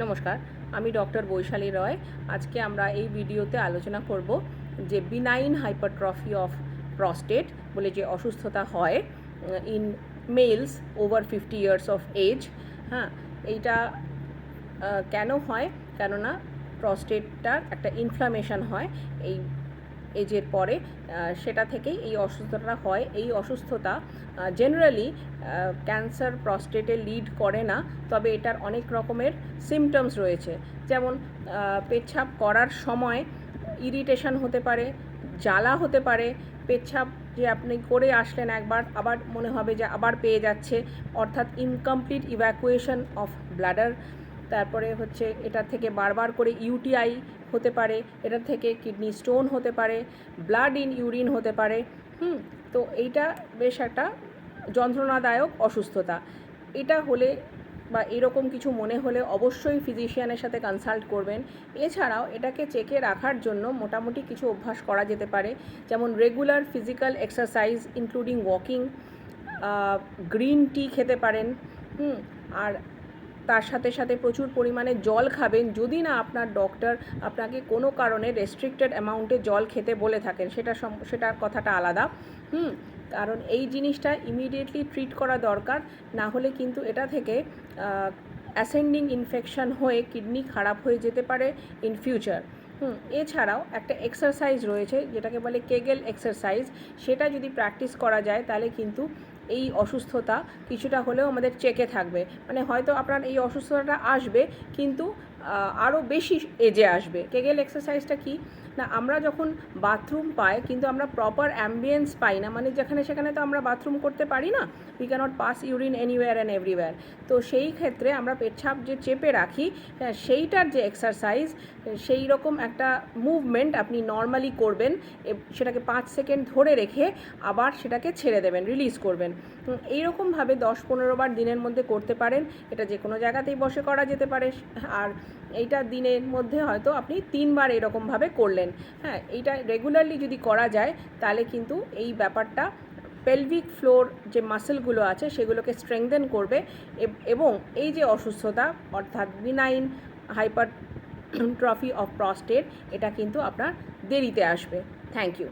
নমস্কার, আমি ডক্টর বৈশালী রয়। আজকে আমরা এই ভিডিওতে আলোচনা করব যে বিনাইন হাইপারট্রফি অফ প্রস্টেট বলে যে অসুস্থতা হয় in males over fifty years of age হ্যাঁ? এইটা কেন হয়? কেননা প্রস্টেটটার একটা ইনফ্লামেশন হয়। এই এজের পরে সেটা থেকেই এই অসুস্থতাটা হয়। এই অসুস্থতা জেনারেলি ক্যান্সার প্রস্টেটে লিড করে না, তবে এটার অনেক রকমের সিমটমস রয়েছে। যেমন পেচ্ছাপ করার সময় ইরিটেশন হতে পারে, জ্বালা হতে পারে, পেচ্ছাপ যে আপনি করে আসলেন একবার, আবার মনে হবে যে আবার পেয়ে যাচ্ছে, অর্থাৎ ইনকমপ্লিট ইভ্যাকুয়েশন অফ ব্লাডার তারপরে হচ্ছে এটা থেকে বারবার করে ইউটিআই হতে পারে, এটা থেকে কিডনি স্টোন হতে পারে, ব্লাড ইন ইউরিন হতে পারে, হুম, তো এইটা বেশ একটা যন্ত্রণাদায়ক অসুস্থতা। এটা হলে বা এরকম কিছু মনে হলে অবশ্যই ফিজিশিয়ানের সাথে কনসাল্ট করবেন। এছাড়াও এটাকে চেকে রাখার জন্য মোটামুটি কিছু অভ্যাস করা যেতে পারে, যেমন regular physical exercise, including walking green tea খেতে পারেন, হুম, আর তার সাথে সাথে প্রচুর পরিমাণে জল খাবেন যদি না আপনার ডক্টর আপনাকে কোনো কারণে রেস্ট্রিক্টেড অ্যামাউন্টে জল খেতে বলে থাকেন, সেটা সেটার কথাটা আলাদা। হুম, কারণ এই জিনিসটা ইমিডিয়েটলি ট্রিট করা দরকার, না হলে কিন্তু এটা থেকে অ্যাসেন্ডিং ইনফেকশন হয়ে কিডনি খারাপ হয়ে যেতে পারে ইন ফিউচার হুম, এছাড়াও একটা এক্সারসাইজ রয়েছে, যেটাকে বলে কেগেল এক্সারসাইজ সেটা যদি প্র্যাকটিস করা যায়, তাহলে কিন্তু এই অসুস্থতা কিছুটা হলেও আমাদের চেকে থাকবে। মানে হয়তো আপনার এই অসুস্থতাটা আসবে কিন্তু আরও বেশি এজে আসবে। কেগেল এক্সারসাইজটা কি? না আমরা যখন বাথরুম পাই কিন্তু আমরা প্রপার অ্যাম্বিয়েন্স পাই না মানে যেখানে সেখানে তো আমরা বাথরুম করতে পারি না we cannot pass urine anywhere and everywhere তো সেই ক্ষেত্রে আমরা পেচ্ছাপ যে চেপে রাখি হ্যাঁ, সেইটার যে এক্সারসাইজ সেই রকম একটা মুভমেন্ট আপনি নর্মালি করবেন সেটাকে পাঁচ সেকেন্ড ধরে রেখে আবার সেটাকে ছেড়ে দেবেন রিলিজ করবেন। এইরকমভাবে দশ পনেরো বার দিনের মধ্যে করতে পারেন এটা যে কোনো জায়গাতেই বসে করা যেতে পারে। আর এইটা দিনের মধ্যে হয়তো আপনি তিনবার এরকমভাবে করলেন। হ্যাঁ এইটা রেগুলারলি যদি করা যায়, তাহলে কিন্তু এই ব্যাপারটা পেলভিক ফ্লোর যে মাসেলগুলো আছে, সেগুলোকে স্ট্রেংদেন করবে এবং এই যে অসুস্থতা, অর্থাৎ benign hypertrophy of prostate এটা কিন্তু আপনার দেরিতে আসবে। Thank you